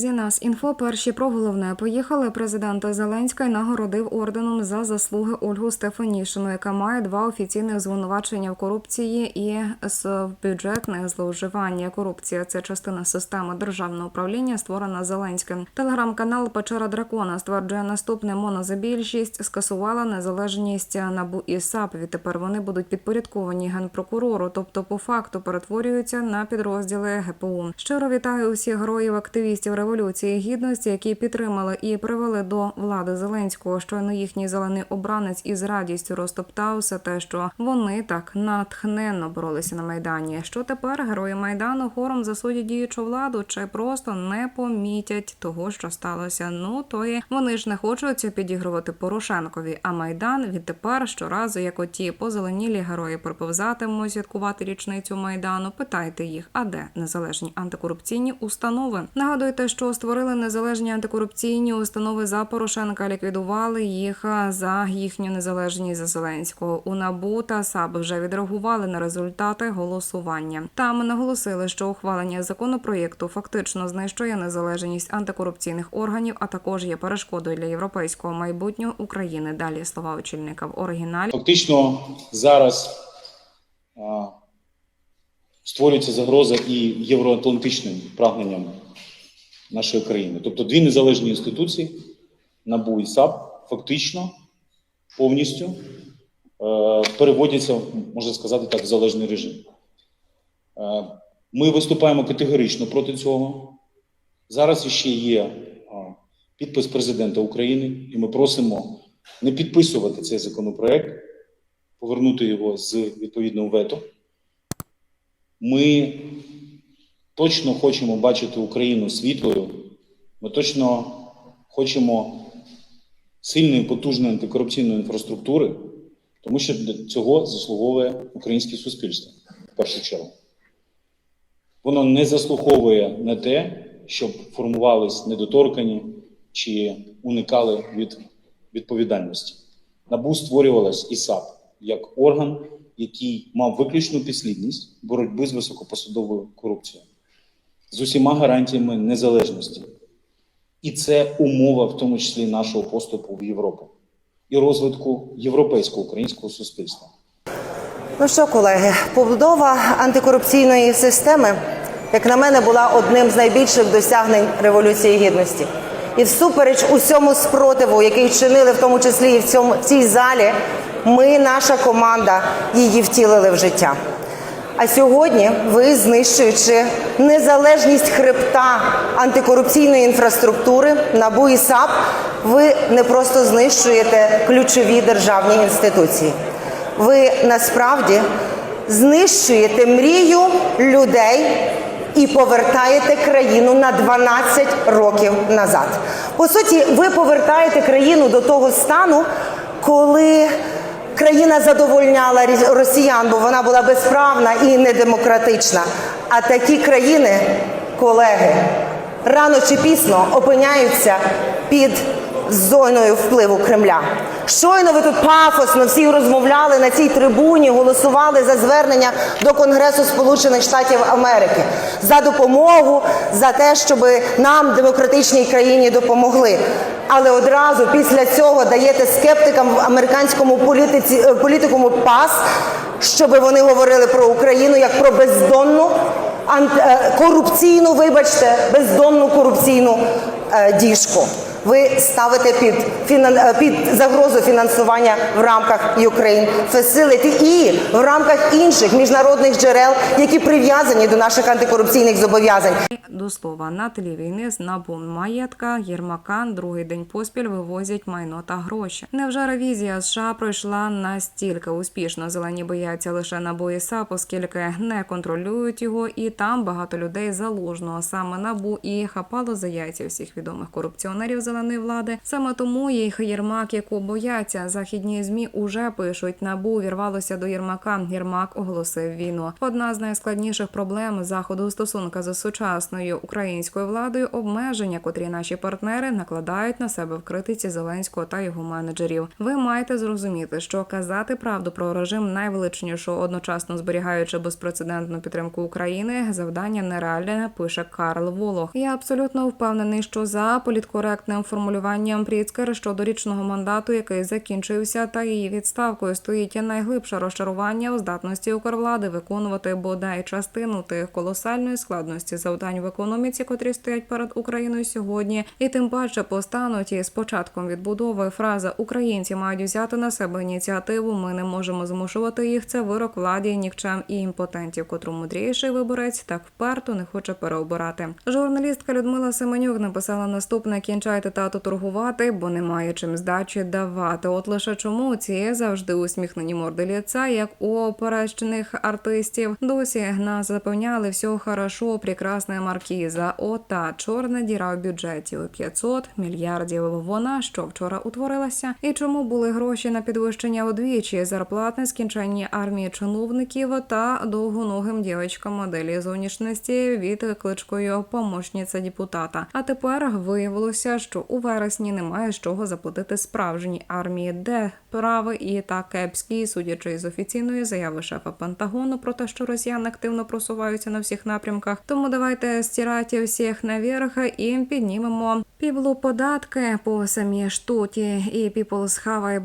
Друзі, нас інфо перші про головне поїхали. Президент Зеленський нагородив орденом за заслуги Ольгу Стефанішину, яка має два офіційних звинувачення в корупції і з бюджетних зловживання. Корупція це частина системи державного управління, створена Зеленським. Телеграм-канал Печера Дракона стверджує наступне монозабільшість скасувала незалежність набу і САП. Відтепер вони будуть підпорядковані генпрокурору, тобто по факту перетворюються на підрозділи ГПУ. Щиро вітаю усіх героїв активістів революції гідності, які підтримали і привели до влади Зеленського. Щойно їхній зелений обранець із радістю розтоптав все те, що вони так натхненно боролися на майдані. Що тепер герої майдану хором засудять діючу владу чи просто не помітять того, що сталося? Ну то і вони ж не хочуть підігрувати Порошенкові. А майдан відтепер щоразу, як оті позеленілі герої приповзатимуть святкувати річницю майдану. Питайте їх, а де незалежні антикорупційні установи? Нагадуйте, що створили незалежні антикорупційні установи за Порошенка, ліквідували їх за їхню незалежність за Зеленського. У НАБУ та САБ вже відреагували на результати голосування. Там наголосили, що ухвалення законопроєкту фактично знищує незалежність антикорупційних органів, а також є перешкодою для європейського майбутнього України. Далі слова очільника в оригіналі. Фактично зараз створюється загроза і євроатлантичним прагненням нашої країни. Тобто дві незалежні інституції, НАБУ і САП, фактично повністю е, переводяться, можна сказати так, в залежний режим. Е, ми виступаємо категорично проти цього. Зараз ще є підпис президента України, і ми просимо не підписувати цей законопроект, повернути його з відповідного вето. Ми точно хочемо бачити Україну світлою. Ми точно хочемо сильної, потужної антикорупційної інфраструктури, тому що для цього заслуговує українське суспільство в першу чергу. Воно не заслуговує на те, щоб формувались недоторкані чи уникали від відповідальності. НАБУ створювалась і САП як орган, який мав виключну підслідність боротьби з високопосадовою корупцією, з усіма гарантіями незалежності. І це умова, в тому числі нашого поступу в Європу і розвитку європейського українського суспільства. Ну що, колеги, побудова антикорупційної системи, як на мене, була одним з найбільших досягнень Революції Гідності. І всупереч усьому спротиву, який чинили, в тому числі і в цьому в цій залі, ми, наша команда, її втілили в життя. А сьогодні ви, знищуючи незалежність хребта антикорупційної інфраструктури НАБУ і САП, ви не просто знищуєте ключові державні інституції. Ви насправді знищуєте мрію людей і повертаєте країну на 12 років назад. По суті, ви повертаєте країну до того стану, коли країна задовольняла росіян, бо вона була безправна і недемократична. А такі країни, колеги, рано чи пізно опиняються під зоною впливу Кремля. Щойно ви тут пафосно всі розмовляли на цій трибуні, голосували за звернення до Конгресу Сполучених Штатів Америки за допомогу, за те, щоб нам, демократичній країні, допомогли. Але одразу після цього даєте скептикам в американському політиці е, політикуму пас, щоб вони говорили про Україну як про бездонну е, корупційну, вибачте, бездонну корупційну е, діжку. Ви ставите під фінан... е, під загрозу фінансування в рамках Ukraine Facility і в рамках інших міжнародних джерел, які прив'язані до наших антикорупційних зобов'язань. До слова, на тлі війни з набу маєтка Єрмака другий день поспіль вивозять майно та гроші. Невже ревізія США пройшла настільки успішно? Зелені бояться лише набу і оскільки не контролюють його, і там багато людей залужного саме набу і хапало за яйця всіх відомих корупціонерів зеленої влади. Саме тому їх Єрмак, яку бояться західні змі, уже пишуть набу вірвалося до Єрмака. Єрмак оголосив війну. Одна з найскладніших проблем заходу у стосунках з сучасною чинною українською владою обмеження, котрі наші партнери накладають на себе в критиці Зеленського та його менеджерів. Ви маєте зрозуміти, що казати правду про режим найвеличнішого, одночасно зберігаючи безпрецедентну підтримку України, завдання нереальне. Пише Карл Волох. Я абсолютно впевнений, що за політкоректним формулюванням Пріцкер щодо річного мандату, який закінчився, та її відставкою стоїть найглибше розчарування у здатності Укрвлади виконувати бодай частину тих колосальної складності завдань економіці, котрі стоять перед Україною сьогодні, і тим паче постануті з початком відбудови фраза Українці мають взяти на себе ініціативу. Ми не можемо змушувати їх. Це вирок владі, нікчем і імпотентів, котру мудріший виборець так вперто не хоче переобирати. Журналістка Людмила Семенюк написала наступне: кінчайте тату торгувати, бо немає чим здачі давати. От лише чому ці завжди усміхнені морди ліца, як у оперечних артистів, досі нас запевняли все хорошо, прекрасна маркіза. Ота чорна діра в бюджеті у 500 мільярдів. Вона що вчора утворилася, і чому були гроші на підвищення удвічі, зарплатне скінчення армії чиновників та довгоногим дівчатам моделі зовнішності від кличкою помощниця депутата. А тепер виявилося, що у вересні немає з чого заплатити справжній армії, де прави і та кепські, судячи з офіційної заяви шефа Пентагону про те, що росіяни активно просуваються на всіх напрямках. Тому давайте стирати всіх наверх і піднімемо півлу податки по самій штуті. І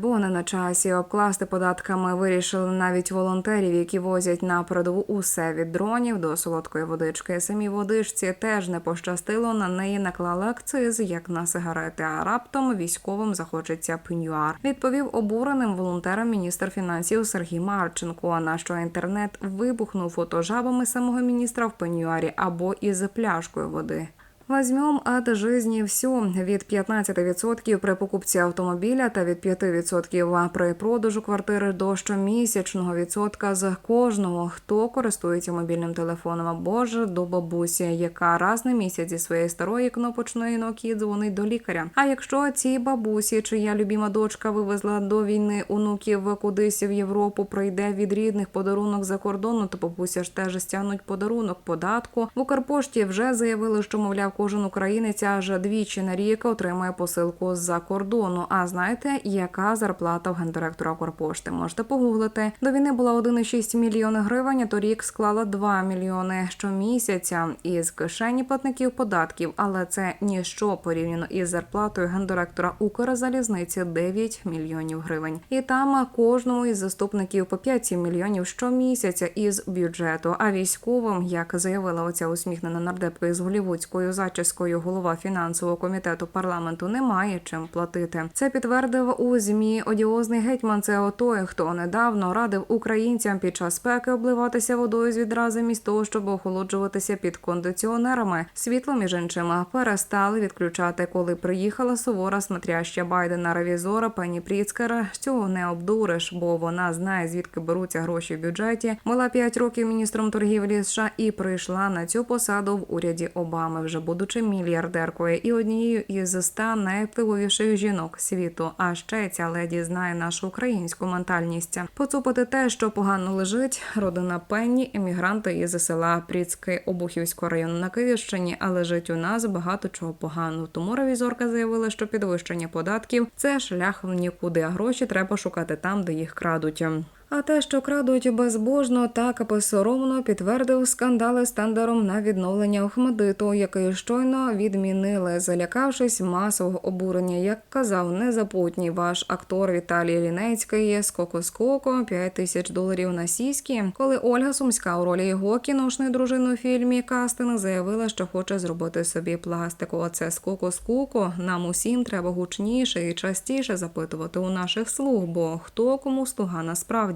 бо не на часі обкласти податками вирішили навіть волонтерів, які возять на передову усе від дронів до солодкої водички. Самі водичці теж не пощастило. На неї наклали акциз, як на сигарети. А раптом військовим захочеться пенюар. Відповів обуреним волонтерам міністр фінансів Сергій Марченко. На що інтернет вибухнув фотожабами самого міністра в пенюарі або із пляшкою води. Возьмем от жизни все від 15% при покупці автомобіля та від 5% при продажу квартири до щомісячного відсотка з кожного, хто користується мобільним телефоном або ж до бабусі, яка раз на місяць зі своєї старої кнопочної Nokia дзвонить до лікаря. А якщо цій бабусі, чия любима дочка вивезла до війни онуків кудись в Європу, прийде від рідних подарунок за кордону, то бабуся ж теж стягнуть подарунок податку. В Укрпошті вже заявили, що мовляв кожен українець аж двічі на рік отримує посилку з-за кордону. А знаєте, яка зарплата в гендиректора Укрпошти? Можете погуглити. До війни була 1,6 мільйони гривень, а торік склала 2 мільйони щомісяця із кишені платників податків. Але це ніщо порівняно із зарплатою гендиректора Укрзалізниці 9 мільйонів гривень. І там кожному із заступників по 5-7 мільйонів щомісяця із бюджету. А військовим, як заявила оця усміхнена нардепка із голівудською зачіскою голова фінансового комітету парламенту, немає чим платити. Це підтвердив у змі одіозний гетьман. Це той, хто недавно радив українцям під час спеки обливатися водою з відра замість того, щоб охолоджуватися під кондиціонерами. Світло між іншим перестали відключати, коли приїхала сувора смотряща Байдена ревізора пані Пріцкер. Цього не обдуриш, бо вона знає звідки беруться гроші в бюджеті. Була 5 років міністром торгівлі США і прийшла на цю посаду в уряді Обами, вже будучи мільярдеркою і однією із ста найвпливовіших жінок світу. А ще ця леді знає нашу українську ментальність. Поцупити те, що погано лежить, родина Пенні, емігранти із села Пріцьки Обухівського району на Київщині, а лежить у нас багато чого поганого. Тому ревізорка заявила, що підвищення податків це шлях в нікуди, а гроші треба шукати там, де їх крадуть. А те, що крадуть безбожно, так безсоромно підтвердив скандали з тендером на відновлення Охмадиту, який щойно відмінили, залякавшись масового обурення. Як казав незапутній ваш актор Віталій Лінецький з Коко-Скоко 5 тисяч доларів на сіські, коли Ольга Сумська у ролі його кіношної дружини у фільмі Кастинг заявила, що хоче зробити собі пластику. Оце скоко-скоко. Нам усім треба гучніше і частіше запитувати у наших слуг, бо хто кому слуга насправді.